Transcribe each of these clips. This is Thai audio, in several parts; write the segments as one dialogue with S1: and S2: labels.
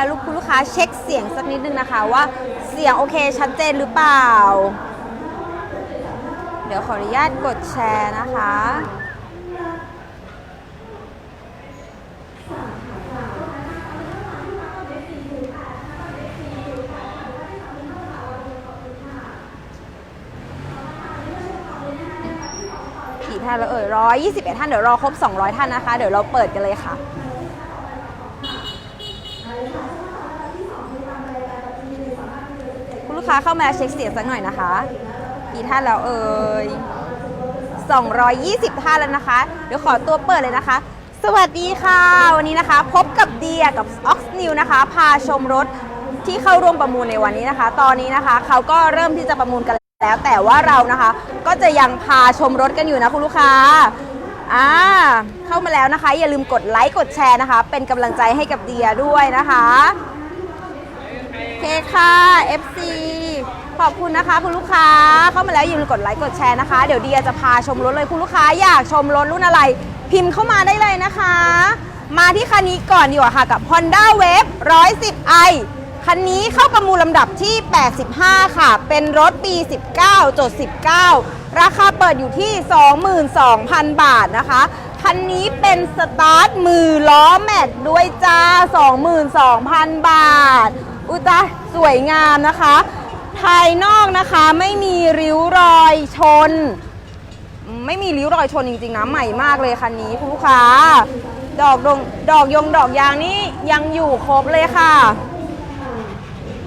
S1: แล้วลูกคุณลูกค้าเช็คเสียงสักนิดนึงนะคะว่าเสียงโอเคชัดเจนหรือเปล่า เดี๋ยวขออนุญาตกดแชร์นะคะกี่ท่านแล้วเอ่ยร้อยยี่สิบเอ็ดท่านเดี๋ยวรอครบ200ท่านนะคะ เดี๋ยวเราเปิดกันเลยค่ะ ค้าเข้ามาเช็คเสียงสักหน่อยนะคะ กี่ท่านแล้วเอ่ย220 ท่านแล้วนะคะ เดี๋ยวขอตัวเปิดเลยนะคะ สวัสดีค่ะ วันนี้นะคะ พบกับเดียกับ Ox New นะคะ พาชมรถที่เข้าร่วมประมูลในวันนี้นะคะ ตอนนี้นะคะเขาก็เริ่มที่จะประมูลกันแล้ว แต่ว่าเรานะคะ ก็จะยังพาชมรถกันอยู่นะคุณลูกค้าอ่าเข้ามาแล้วนะคะ อย่าลืมกดไลค์กดแชร์นะคะ เป็นกำลังใจให้กับเดียด้วยนะคะ โอเคค่ะ FC ขอบคุณนะคะ คุณลูกค้าเข้ามาแล้วอย่าลืมกดไลค์กดแชร์นะคะ เดี๋ยวเดียจะพาชมรถเลยคุณลูกค้าอยากชมรถรุ่นอะไร พิมพ์เข้ามาได้เลยนะคะ มาที่คันนี้ก่อนดีกว่าค่ะกับ Honda Wave 110i คันนี้เข้าประมูลลำดับที่ 85 ค่ะ เป็นรถปี 19จด19 ราคาเปิดอยู่ที่ 22,000 บาทนะคะ คันนี้เป็นสตาร์ทมือล้อแม็กด้วยจ้า 22,000 บาท อุจ้าสวยงามนะคะ ภายนอกนะคะไม่มีริ้วรอยชน ไม่มีริ้วรอยชนจริงๆนะใหม่มากเลยคันนี้คุณลูกค้า ดอกดงดอกยงดอกยางนี่ยังอยู่ครบเลยค่ะ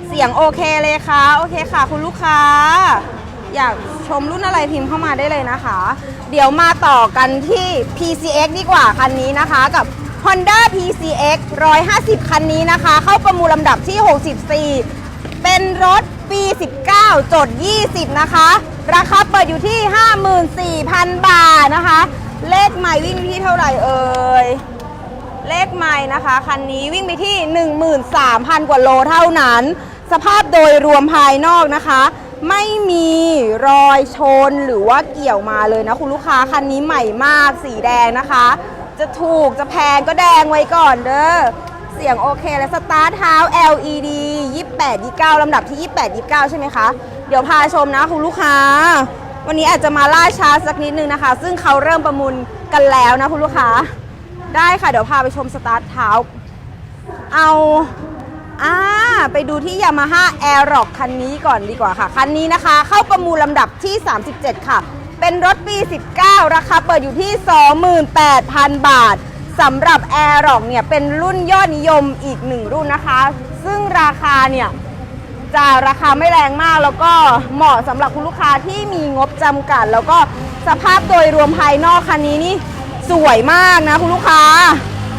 S1: เสียงโอเคเลยค่ะ โอเคค่ะ คุณลูกค้า อยากชมรุ่นอะไรพิมพ์เข้ามาได้เลยนะคะ เดี๋ยวมาต่อกันที่ PCX ดีกว่าคันนี้นะคะกับ Honda PCX 150 คันนี้นะคะ เข้าประมูลลำดับที่ 64 เป็นรถปี 19 จด 20 นะคะ ราคาเปิดอยู่ที่ 54,000 บาทนะคะ เลขใหม่วิ่งที่เท่าไหร่เอ่ย เลขไม่นะคะ คันนี้วิ่งไปที่ 13,000 กว่าโลเท่านั้น สภาพโดยรวมภายนอกนะคะ ไม่มีรอยชนหรือว่าเกี่ยวมาเลยนะคุณลูกค้า คันนี้ใหม่มากสีแดงนะคะ จะถูกจะแพงก็แดงไว้ก่อนเด้อ เสียงโอเคและสตาร์ทเท้า LED 28 29ลำดับที่ 28 29 ใช่ไหมคะ เดี๋ยวพาชมนะคุณลูกค้า วันนี้อาจจะมาล่าช้าสักนิดนึงนะคะ ซึ่งเขาเริ่มประมูลกันแล้วนะคุณลูกค้า ได้ค่ะ เดี๋ยวพาไปชมสตาร์ทเท้า เอาอ่าไปดูที่ Yamaha Aerox คันนี้ก่อนดีกว่าค่ะ คันนี้นะคะ เข้าประมูลลำดับที่ 37 ค่ะ เป็นรถปี 19 ราคาเปิดอยู่ที่ 28,000 บาท สำหรับ Aerox เนี่ยเป็นรุ่นยอดนิยมอีกหนึ่งรุ่นนะคะ ซึ่งราคาเนี่ยจะราคาไม่แรงมากแล้วก็เหมาะสำหรับคุณลูกค้าที่มีงบจำกัด แล้วก็สภาพโดยรวมภายนอกคันนี้นี่สวยมากนะคุณลูกค้า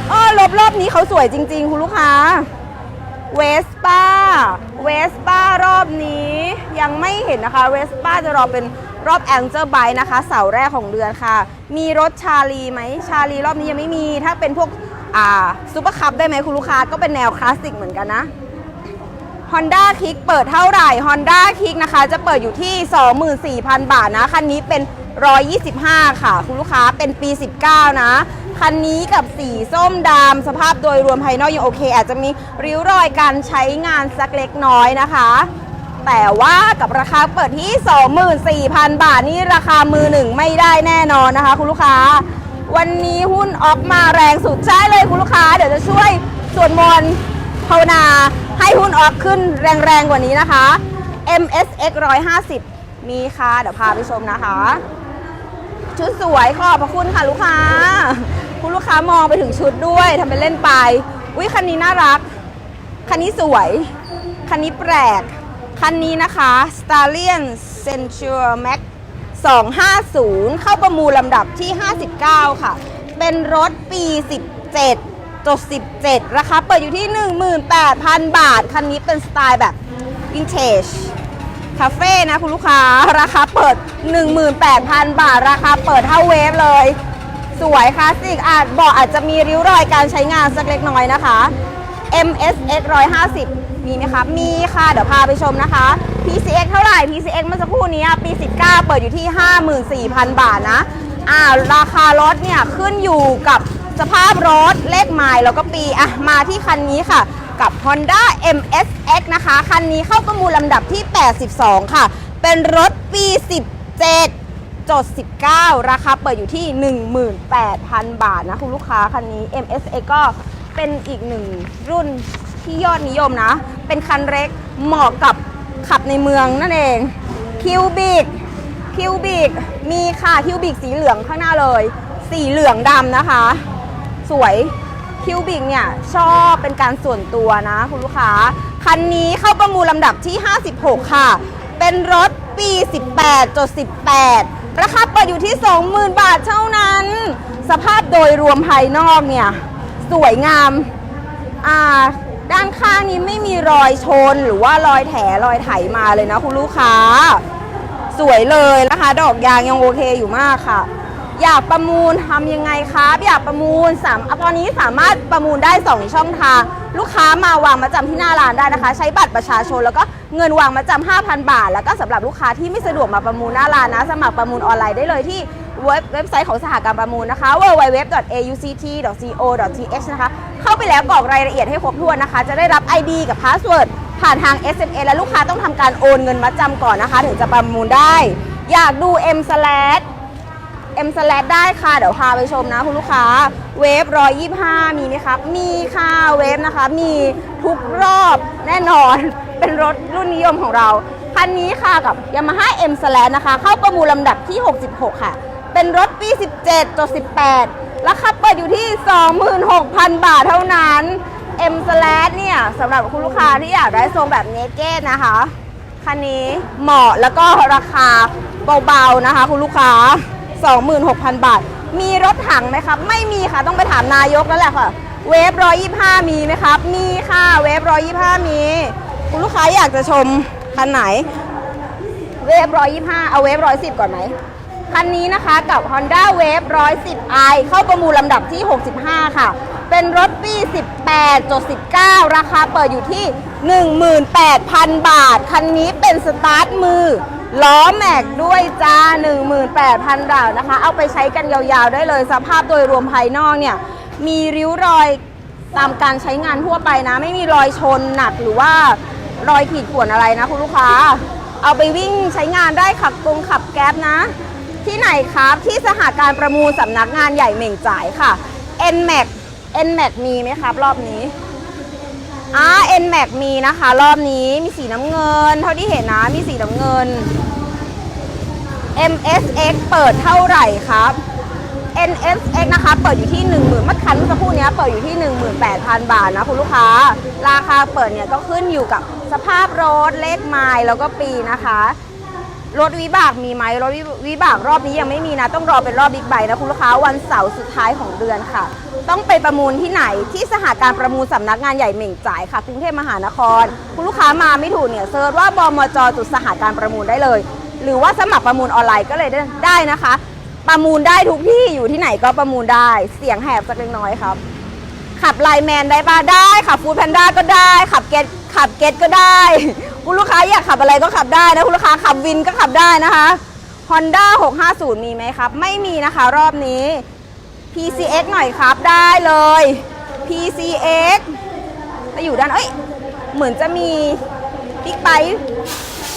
S1: เออรอบรอบนี้เขาสวยจริง ๆ คุณลูกค้าเวสป้าเวสป้ารอบนี้ยังไม่เห็นนะคะเวสป้าจะรอเป็น รอบแองเจอร์ไบนะคะ เสาแรกของเดือนค่ะ มีรถชาลีไหมชาลีรอบนี้ยังไม่มี ถ้าเป็นพวกอ่าซูเปอร์คัพได้ไหมคุณลูกค้าก็เป็นแนวคลาสสิกเหมือนกันนะ Honda Kick เปิดเท่าไหร่ Honda Kick นะคะ จะเปิดอยู่ที่ 24,000 บาทนะ คันนี้เป็น 125 ค่ะ คุณลูกค้าเป็นปี 19 นะ คันนี้กับสีส้มดำสภาพโดยรวมภายนอกยังโอเค อาจจะมีริ้วรอยการใช้งานสักเล็กน้อยนะคะ แต่ว่ากับราคาเปิดที่ 24,000 บาทนี่ราคามือหนึ่งไม่ได้แน่นอนนะคะ คุณลูกค้า วันนี้หุ้นออกมาแรงสุดใช่เลยคุณลูกค้า เดี๋ยวจะช่วยสวดมนต์ภาวนาให้หุ้นออกขึ้นแรงๆกว่านี้นะคะ MSX 150 มีค่ะ เดี๋ยวพาไปชมนะคะ ชุดสวยขอบพระคุณค่ะลูกค้า คุณลูกค้ามองไปถึงชุดด้วยทำเป็นเล่นไป อุ้ยคันนี้น่ารัก คันนี้สวย คันนี้แปลก คันนี้นะคะ Stallion Centura Max 250 เข้าประมูลลำดับที่ 59 ค่ะ เป็นรถปี 17จด17 ราคาเปิดอยู่ที่ 18,000 บาท คันนี้เป็นสไตล์แบบวินเทจคาเฟ่นะคุณลูกค้า ราคาเปิด 18,000 บาท ราคาเปิดเท่าเวฟเลย สวยคลาสสิกอาจเบอกอาจจะมีริ้วรอยการใช้งานสักเล็กน้อยนะคะ MSX 150 มีไหมคะ มีค่ะ เดี๋ยวพาไปชมนะคะ PCX เท่าไหร่ PCX เมื่อสักครู่นี้ปี 19 เปิดอยู่ที่ 54,000 บาทนะ อ่า ราคารถเนี่ยขึ้นอยู่กับสภาพรถเลขไมล์แล้วก็ปีอะมาที่คันนี้ค่ะ กับ Honda MSX นะคะ คันนี้เข้าประมูลลำดับที่ 82 ค่ะ เป็นรถปี 17จด19 ราคาเปิดอยู่ที่ 18,000 บาทนะ คุณลูกค้าคันนี้ MSX ก็เป็นอีกหนึ่งรุ่น ที่ยอดนิยมนะ เป็นคันเล็กเหมาะกับขับในเมืองนั่นเองคิวบิกคิวบิกมีค่ะคิวบิกสีเหลืองข้างหน้าเลย สีเหลืองดำนะคะ สวยคิวบิกเนี่ยชอบเป็นการส่วนตัวนะคุณลูกค้า คันนี้เข้าประมูลลำดับที่ 56 ค่ะ เป็นรถปี 18จด18 ราคาเปิดอยู่ที่ 20,000 บาทเท่านั้น สภาพโดยรวมภายนอกเนี่ย สวยงาม อ่า ด้านข้างนี้ไม่มีรอยชนหรือว่ารอยแถรอยไถมาเลยนะคุณลูกค้า สวยเลยนะคะ ดอกยางยังโอเคอยู่มากค่ะ อยากประมูลทำยังไงครับอยากประมูลสามตอนนี้สามารถประมูลได้ 2 ช่องทาง ลูกค้ามาวางมาจำที่หน้าร้านได้นะคะ ใช้บัตรประชาชนแล้วก็เงินวางมาจำ5,000 บาท แล้วก็สำหรับลูกค้าที่ไม่สะดวกมาประมูลหน้าร้านนะ สมัครประมูลออนไลน์ได้เลยที่ เว็บเว็บไซต์ของสหการประมูลนะคะ www.auct.co.th นะคะ เข้าไปแล้วกรอกรายละเอียดให้ครบถ้วนนะคะ จะได้รับ ID กับพาสเวิร์ดผ่านทาง SMS และลูกค้าต้องทำการโอนเงินมาจำก่อนนะคะ ถึงจะประมูลได้ อยากดู M slash M slash ได้ค่ะ เดี๋ยวพาไปชมนะคุณลูกค้า เวฟร้อยยี่ห้ามีไหมครับ มีค่ะ เวฟนะคะ มีทุกรอบแน่นอน เป็นรถรุ่นนิยมของเรา คันนี้ค่ะกับ Yamaha M slash นะคะ เข้าประมูลลำดับที่ 66 ค่ะ เป็นรถปี 17จด18 ราคาเปิดอยู่ที่ 26,000 บาทเท่านั้น M slash เนี่ยสำหรับคุณลูกค้าที่อยากได้ทรงแบบเนเก้นะคะ คันนี้เหมาะแล้วก็ราคาเบาๆนะคะ คุณลูกค้า 26,000 บาท มีรถถังไหมครับ ไม่มีค่ะต้องไปถามนายกแล้วแหละค่ะ เวฟ125 มีไหมครับ มีค่ะ เวฟ125 มี คุณลูกค้าอยากจะชมคันไหน เวฟ125 เอาเวฟ110 ก่อนไหม คันนี้นะคะกับ Honda Wave 110i เข้าประมูลลำดับที่ 65 ค่ะ เป็นรถปี 18จด19 ราคาเปิดอยู่ที่ 18,000 บาท คันนี้เป็นสตาร์ทมือ ล้อแม็กด้วยจ้า 18,000 บาทนะคะ เอาไปใช้กันยาวๆได้เลย สภาพโดยรวมภายนอกเนี่ย มีริ้วรอยตามการใช้งานทั่วไปนะ ไม่มีรอยชนหนักหรือว่ารอยขีดข่วนอะไรนะคุณลูกค้า เอาไปวิ่งใช้งานได้ขับกงขับแก๊ปนะ ที่ไหนครับที่สหการประมูลสำนักงานใหญ่เหม่งจ่ายค่ะ NMAX NMAX มีไหมครับ รอบนี้อ่า NMAX มีนะคะ รอบนี้มีสีน้ำเงิน เท่าที่เห็นนะมีสีน้ำเงิน MSX เปิดเท่าไหร่ครับ NSX นะคะ เปิดอยู่ที่ 1 0,000เมื่อคันเมื่อสักครู่นี้เปิดอยู่ที่ 18,000 บาทนะคุณลูกค้า ราคาเปิดเนี่ยก็ขึ้นอยู่กับสภาพรถเลขไมล์แล้วก็ปีนะคะ รถวิบากมีไหมรถวิวิบากรอบนี้ยังไม่มีนะ ต้องรอเป็นรอบบิ๊กไบค์นะคุณลูกค้าวันเสาร์สุดท้ายของเดือนค่ะ ต้องไปประมูลที่ไหนที่สหการประมูลสำนักงานใหญ่เหม่งจ่ายค่ะกรุงเทพมหานคร คุณลูกค้ามาไม่ถูกเนี่ยเซิร์ชว่าบมจจุดสหการประมูลได้เลย หรือว่าสมัครประมูลออนไลน์ก็เลยได้ไดนะคะ ประมูลได้ทุกที่อยู่ที่ไหนก็ประมูลได้ เสียงแหบสักเล็กน้อยครับขับไลแมนได้ปะได้ขับฟูดแพนด้าก็ได้ขับเกตขับเกตก็ได้ คุณลูกค้าอยากขับอะไรก็ขับได้นะ คุณลูกค้าขับวินก็ขับได้นะคะ Honda 650 มีไหมครับ ไม่มีนะคะรอบนี้ PCX หน่อยครับได้เลย PCX จะอยู่ด้าน เอ้ย เหมือนจะมีบิ๊กไบค์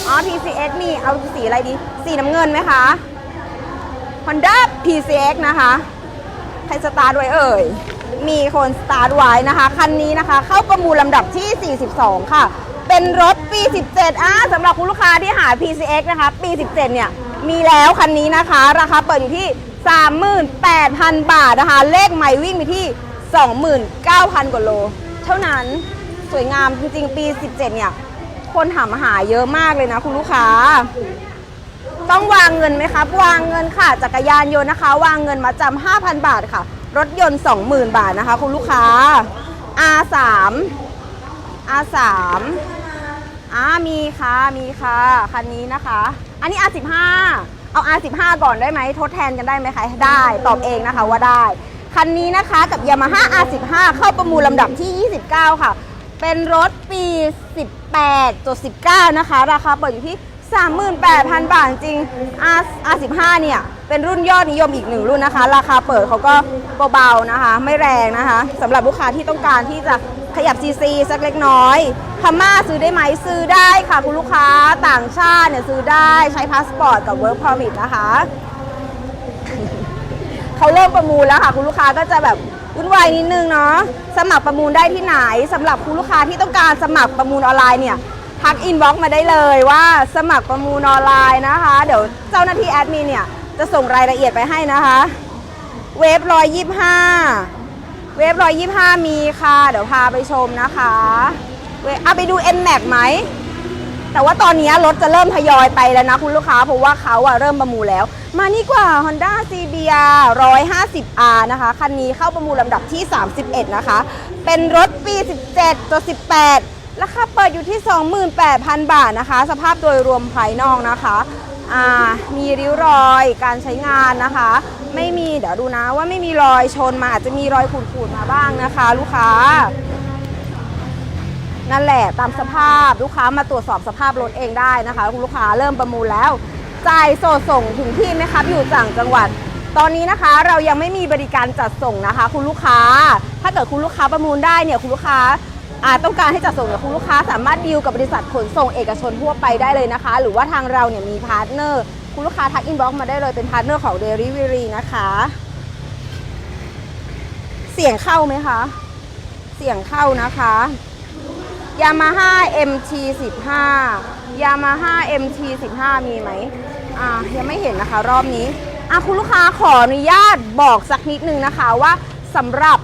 S1: อ๋อ PCX มีเอาสีอะไรดี สีน้ำเงินไหมคะ Honda PCX นะคะ ใครสตาร์ทไว้เอ่ย มีคนสตาร์ทไว้นะคะ คันนี้นะคะ เข้าประมูลลำดับที่ 42 ค่ะ เป็นรถปี 17อ่าสำหรับคุณลูกค้าที่หา PCX นะคะ ปี 17 เนี่ย มีแล้วคันนี้นะคะ ราคาเปิดอยู่ที่ 38,000 บาทนะคะ เลขใหม่วิ่งไปที่ 29,000 กว่าโล เท่านั้นสวยงามจริงๆ ปี 17 เนี่ย คนถามหาเยอะมากเลยนะคุณลูกค้า ต้องวางเงินไหมครับ วางเงินค่ะจักรยานยนต์นะคะ วางเงินมาจำ5,000 บาทค่ะ รถยนต์ 20,000 บาทนะคะ คุณลูกค้า R3 R3 อ่ามีค่ะมีค่ะ คันนี้นะคะ อันนี้ R15 เอา R15 ก่อนได้ไหมทดแทนกันได้ไหมคะ ได้ตอบเองนะคะว่าได้ คันนี้นะคะกับ Yamaha R15 เข้าประมูลลำดับที่ 29 ค่ะ เป็นรถปี 18-19 นะคะ ราคาเปิดอยู่ที่ 38,000 บาทจริง R R15 เนี่ยเป็นรุ่นยอดนิยมอีกหนึ่งรุ่นนะคะ ราคาเปิดเขาก็เบาๆนะคะ ไม่แรงนะคะสำหรับลูกค้าที่ต้องการที่จะ ขยับซีซีสักเล็กน้อยพม่าซื้อได้ไหมซื้อได้ค่ะคุณลูกค้าต่างชาติเนี่ยซื้อได้ใช้พาสปอร์ตกับ Work Permit นะคะเขาเริ่มประมูลแล้วค่ะ คุณลูกค้าก็จะแบบวุ่นวายนิดนึงเนาะสมัครประมูลได้ที่ไหนสำหรับคุณลูกค้าที่ต้องการสมัครประมูลออนไลน์เนี่ยทักอินบ็อกซ์มาได้เลยว่าสมัครประมูลออนไลน์นะคะ เดี๋ยวเจ้าหน้าที่แอดมินเนี่ยจะส่งรายละเอียดไปให้นะคะ เวฟร้อยยี่ห้า เวฟร้อยยี่ห้ามีค่ะ เดี๋ยวพาไปชมนะคะเวฟเอาไปดู N Max ไหม แต่ว่าตอนนี้รถจะเริ่มทยอยไปแล้วนะคุณลูกค้า เพราะว่าเขาอะเริ่มประมูลแล้ว มานี่กว่า Honda CBR 150R นะคะ คันนี้เข้าประมูลลำดับที่ 31 นะคะ เป็นรถปี 17ตัว18 ราคาเปิดอยู่ที่ 28,000 บาทนะคะ สภาพโดยรวมภายนอกนะคะ อ่า มีริ้วรอยการใช้งานนะคะ ไม่มีเดี๋ยวดูนะว่าไม่มีรอยชนมาอาจจะมีรอยขูดๆมาบ้างนะคะ ลูกค้า นั่นแหละตามสภาพลูกค้ามาตรวจสอบสภาพรถเองได้นะคะคุณลูกค้าเริ่มประมูลแล้วจ่ายโสดส่งถึงที่ไหมครับอยู่ต่างจังหวัด ตอนนี้นะคะเรายังไม่มีบริการจัดส่งนะคะ คุณลูกค้า ถ้าเกิดคุณลูกค้าประมูลได้เนี่ยคุณลูกค้าอาจต้องการให้จัดส่งเนี่ยคุณลูกค้าสามารถดีลกับบริษัทขนส่งเอกชนทั่วไปได้เลยนะคะ หรือว่าทางเราเนี่ยมีพาร์ทเนอร์ คุณลูกค้าทักอินบ็อกซ์มาได้เลยเป็นพาร์ทเนอร์ของ Delivery นะคะ เสียงเข้าไหมคะ เสียงเข้านะคะยามาฮ่า MT 15ยามาฮ่า MT 15มีไหมอ่ายังไม่เห็นนะคะ รอบนี้อะคุณลูกค้าขออนุญาตบอกสักนิดนึงนะคะว่าสำหรับ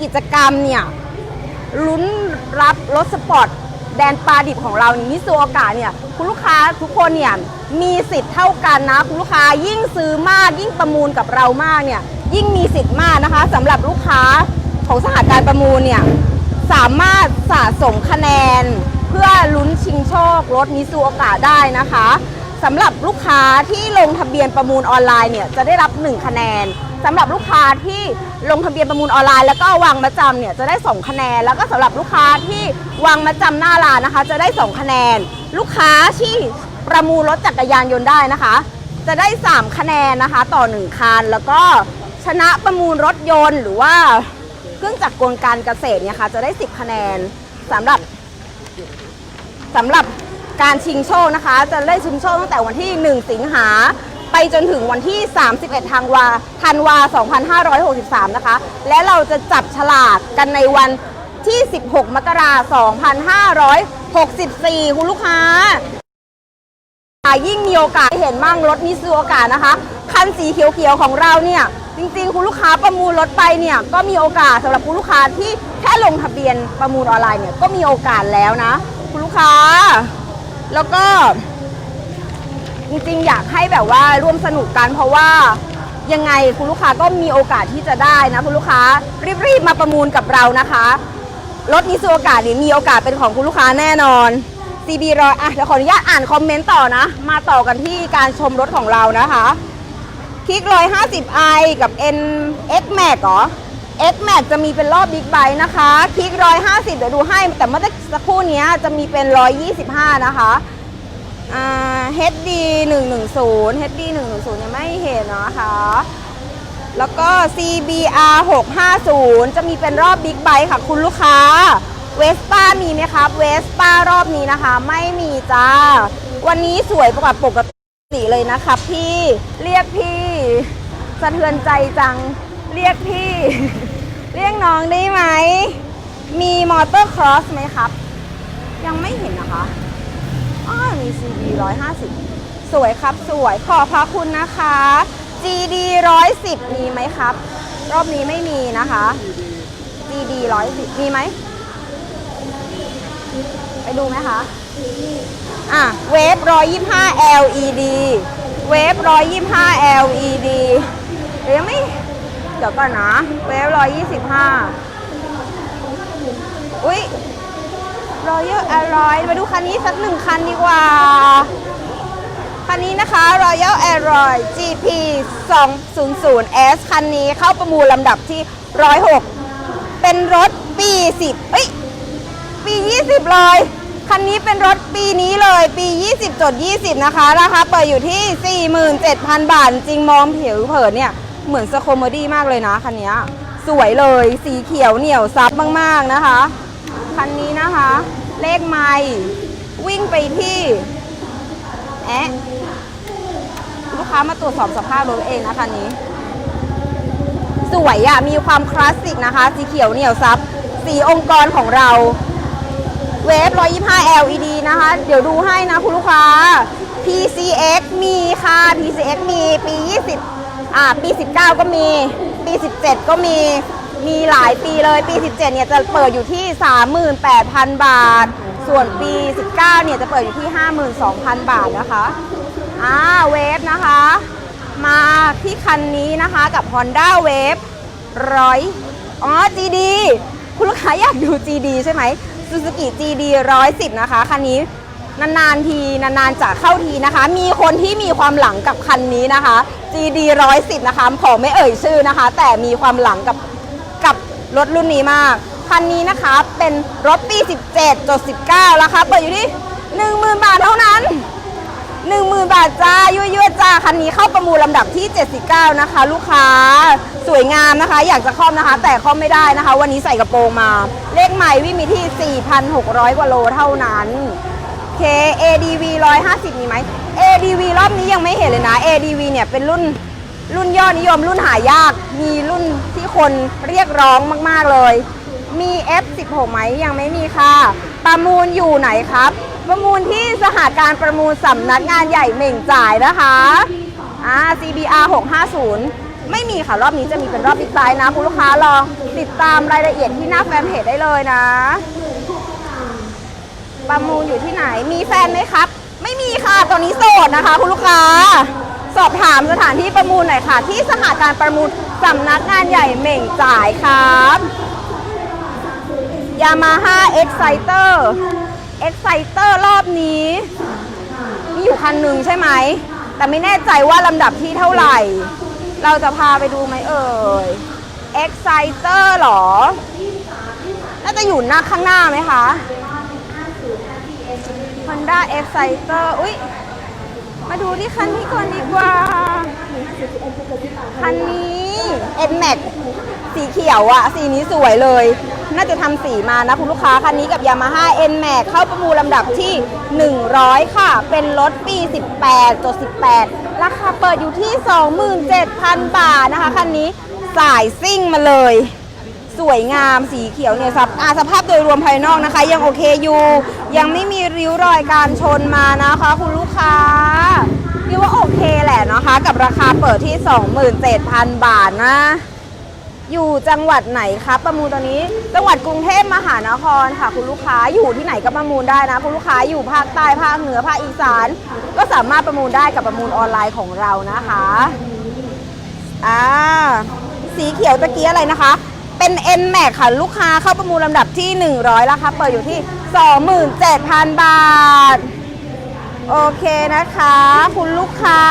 S1: กิจกรรมเนี่ยลุ้นรับรถสปอร์ตแดนปลาดิบของเรานี่มิซูโอกะเนี่ย คุณลูกค้าทุกคนเนี่ย มีสิทธิ์เท่ากันนะคุณลูกค้ายิ่งซื้อมากยิ่งประมูลกับเรามากเนี่ยยิ่งมีสิทธิ์มากนะคะสำหรับลูกค้าของสหการประมูลเนี่ยสามารถสะสมคะแนน เพื่อลุ้นชิงโชครถมิซูโอกะได้นะคะสำหรับลูกค้าที่ลงทะเบียนประมูลออนไลน์เนี่ยจะได้รับ 1 คะแนนสำหรับลูกค้าที่ลงทะเบียนประมูลออนไลน์ แล้วก็วางมาจำเนี่ยจะได้ 2 คะแนน แล้วก็สำหรับลูกค้าที่วางมาจำหน้าร้านนะคะ จะได้ 2 คะแนน ลูกค้าที่ ประมูลรถจักรยานยนต์ได้นะคะ จะได้ 3 คะแนนนะคะ ต่อ 1คันแล้วก็ชนะประมูลรถยนต์หรือว่าเครื่องจักรกลการเกษตรเนี่ยค่ะจะได้ 10 คะแนนสำหรับสำหรับการชิงโชคนะคะ จะได้ชิงโชคตั้งแต่วันที่ 1 สิงหาไปจนถึงวันที่ 31ธันวาธันวา 2563 นะคะ และเราจะจับฉลากกันในวันที่ 16 มกราคม 2564 คุณลูกค้า ยิ่งมีโอกาสเห็นมั่งรถมิซูโอกานะคะ คันสีเขียวๆของเราเนี่ย จริงๆ คุณลูกค้าประมูลรถไปเนี่ย ก็มีโอกาสสำหรับคุณลูกค้าที่แค่ลงทะเบียนประมูลออนไลน์เนี่ย ก็มีโอกาสแล้วนะ คุณลูกค้า แล้วก็ จริงๆ อยากให้แบบว่าร่วมสนุกกันเพราะว่ายังไงคุณลูกค้าก็มีโอกาสที่จะได้นะ คุณลูกค้ารีบๆมาประมูลกับเรานะคะรถนิสูโอกาสเนี่ยมีโอกาสเป็นของคุณลูกค้าแน่นอน CB รอยอะเดี๋ยวขออนุญาตอ่านคอมเมนต์ต่อนะ มาต่อกันที่การชมรถของเรานะคะคลิก 150i กับ N X Max เหรอ X Max จะมีเป็นรอบบิ๊กไบค์นะคะคลิก150เดี๋ยวดูให้ แต่เมื่อสักครู่นี้จะมีเป็น125นะคะอ่า HD 110 HD 110ยังไม่เห็นนะคะแล้วก็ CBR 650 จะมีเป็นรอบบิ๊กไบค์ค่ะคุณลูกค้า เวสป้ามีไหมครับ เวสป้ารอบนี้นะคะ ไม่มีจ้า วันนี้สวยกว่าปกติเลยนะครับพี่เรียกพี่สะเทือนใจจังเรียกพี่ เรียกน้องได้ไหม มีมอเตอร์ครอสไหมครับ ยังไม่เห็นนะคะอ้อมี CB 150 สวยครับสวยขอบพระคุณนะคะ GD 110 มีไหมครับ รอบนี้ไม่มีนะคะ GD 110 มีไหม ไปดูไหมคะ อะ เวฟ125 LED เวฟ125 LED เดี๋ยวยังไม่ เดี๋ยวก่อนนะ เวฟ125อุ๊ย Royal Alloy มาดูคันนี้สักหนึ่งคันดีกว่า คันนี้นะคะ Royal Alloy GP 200S คันนี้เข้าประมูลลำดับที่ 106 เป็นรถปี10เอ้ย ปี 20 เลย คันนี้เป็นรถปีนี้เลย ปี 20จด20 นะคะ ราคาเปิดอยู่ที่ 47,000 บาท จริงมองผิวเผินเนี่ย เหมือนสโคมดี้มากเลยนะ คันนี้สวยเลย สีเขียวเหนียวซับมาก ๆ นะคะ คันนี้นะคะ เลขไม่วิ่งไปที่แอะลูกค้ามาตรวจสอบสภาพรถเองนะคันนี้ สวยอะ่ะมีความคลาสสิกนะคะ สีเขียวเหนียวซับสีองค์กรของเรา เวฟ125 LED นะคะ เดี๋ยวดูให้นะคุณลูกค้า PCX มีค่ะ PCX มีปี 20 อ่า ปี 19 ก็มี ปี 17 ก็มี มีหลายปีเลย ปี 17 เนี่ยจะเปิดอยู่ที่ 38,000 บาท ส่วนปี 19 เนี่ยจะเปิดอยู่ที่ 52,000 บาทนะคะ อ่า เวฟนะคะ มาที่คันนี้นะคะกับ Honda Wave ร้อยอ๋อ GD คุณลูกค้าอยากดู GD ใช่ไหม Suzuki GD 110 นะคะ คันนี้นานๆทีนานๆจะเข้าทีนะคะ มีคนที่มีความหลังกับคันนี้นะคะ GD 110 นะคะ ขอไม่เอ่ยชื่อนะคะ แต่มีความหลังกับกับรถรุ่นนี้มาก คันนี้นะคะเป็นรถปี 17จด19 ราคาเปิดอยู่ที่ 10,000 บาทเท่านั้น 10,000 บาทจ้ายั่วๆจ้าคันนี้เข้าประมูลลำดับที่ 79 นะคะ ลูกค้าสวยงามนะคะ อยากจะคล่อมนะคะ แต่คล่อมไม่ได้นะคะ วันนี้ใส่กระโปรงมา เลขใหม่วิ่งมีที่ 4,600 กว่าโลเท่านั้นเค ADV 150 มีไหม ADV รอบนี้ยังไม่เห็นเลยนะ ADV เนี่ยเป็นรุ่นรุ่นยอดนิยมรุ่นหายาก มีรุ่นที่คนเรียกร้องมาก ๆ เลย มี F16 ไหมยังไม่มีค่ะ ประมูลอยู่ไหนครับ ประมูลที่สหการประมูลสำนักงานใหญ่เหม่งจ่ายนะคะอ่า CBR 650 ไม่มีค่ะ รอบนี้จะมีเป็นรอบบิ๊กไซส์นะ คุณลูกค้าลองติดตามรายละเอียดที่หน้าแฟนเพจได้เลยนะ ประมูลอยู่ที่ไหนมีแฟนไหมครับ ไม่มีค่ะตอนนี้โสดนะคะ คุณลูกค้า สอบถามสถานที่ประมูลหน่อยค่ะ ที่สหการประมูลสำนักงานใหญ่เหม่งจ่ายครับยามาฮ่า Exciter Exciter ร เอ็กไซเตอร์รอบนี้ มีอยู่คันหนึ่งใช่ไหม แต่ไม่แน่ใจว่าลำดับที่เท่าไหร่ เราจะพาไปดูไหมเอ่ยเอ็กไซเตอร์หรอ น่าจะอยู่หน้าข้างหน้าไหมคะ Honda Exciter อุ๊ย มาดูที่คันนี้ก่อนดีกว่า คันนี้ N Max สีเขียวอะสีนี้สวยเลย น่าจะทำสีมานะคุณลูกค้า คันนี้กับ Yamaha N Max เข้าประมูลลำดับที่ 100 ค่ะ เป็นรถปี 18จด18 ราคาเปิดอยู่ที่ 27,000 บาทนะคะ คันนี้สายซิ่งมาเลย สวยงามสีเขียวเนี่ยสภาสภาพโดยรวมภายนอกนะคะ ยังโอเคอยู่ ยังไม่มีริ้วรอยการชนมานะคะคุณ ค้าเรียกว่าโอเคแหละนะคะ กับราคาเปิดที่ 27,000 บาทนะ อยู่จังหวัดไหนคะประมูลตอนนี้ จังหวัดกรุงเทพมหานครค่ะ คุณลูกค้าอยู่ที่ไหนก็ประมูลได้นะ คุณลูกค้าอยู่ภาคใต้ภาคเหนือภาคอีสาน ก็สามารถประมูลได้กับประมูลออนไลน์ของเรานะคะอ่าสีเขียวตะกี้อะไรนะคะ เป็น N Max ค่ะ ลูกค้าเข้าประมูลลำดับที่ 100ราคาเปิดอยู่ที่ 27,000 บาท โอเคนะคะ คุณลูกค้า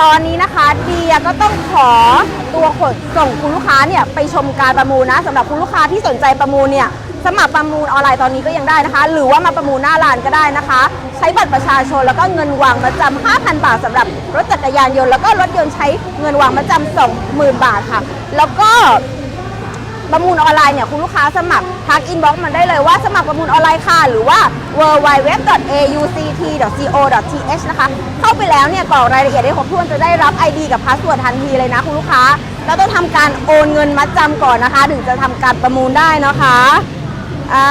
S1: ตอนนี้นะคะเดียก็ต้องขอตัวขนส่งคุณลูกค้าเนี่ยไปชมการประมูลนะสำหรับคุณลูกค้าที่สนใจประมูลเนี่ยสมัครประมูลออนไลน์ตอนนี้ก็ยังได้นะคะ หรือว่ามาประมูลหน้าร้านก็ได้นะคะ ใช้บัตรประชาชนแล้วก็เงินวางมาจำ5,000 บาทสำหรับรถจักรยานยนต์แล้วก็รถยนต์ใช้เงินวางมาจำ20,000 บาทค่ะ แล้วก็ ประมูลออนไลน์เนี่ยคุณลูกค้าสมัครทักอินบ็อกซ์มันได้เลยว่าสมัครประมูลออนไลน์ค่ะ หรือว่า www.auct.co.th นะคะ เข้าไปแล้วเนี่ยกรอกรายละเอียดให้ครบถ้วนจะได้รับ ID กับพาสเวิร์ดทันทีเลยนะคุณลูกค้า แล้วต้องทำการโอนเงินมัดจำก่อนนะคะ ถึงจะทำการประมูลได้นะคะอ่า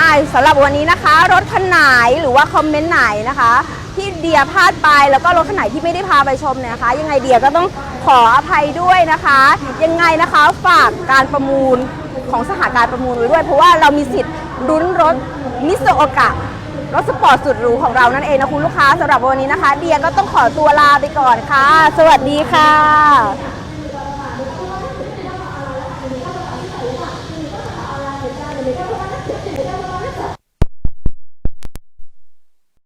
S1: อ่าสำหรับวันนี้นะคะ รถคันไหนหรือว่าคอมเมนต์ไหนนะคะ ที่เดียพลาดไปแล้วก็รถคันไหนที่ไม่ได้พาไปชมเนี่ยนะคะ ยังไงเดียก็ต้อง ขออภัยด้วยนะคะ ยังไงนะคะฝากการประมูลของสหการประมูลไว้ด้วย เพราะว่าเรามีสิทธิ์ลุ้นรถมิสโอกะรถสปอร์ตสุดหรูของเรานั่นเองนะคุณลูกค้าสำหรับวันนี้นะคะ เดียก็ต้องขอตัวลาไปก่อนค่ะ สวัสดีค่ะ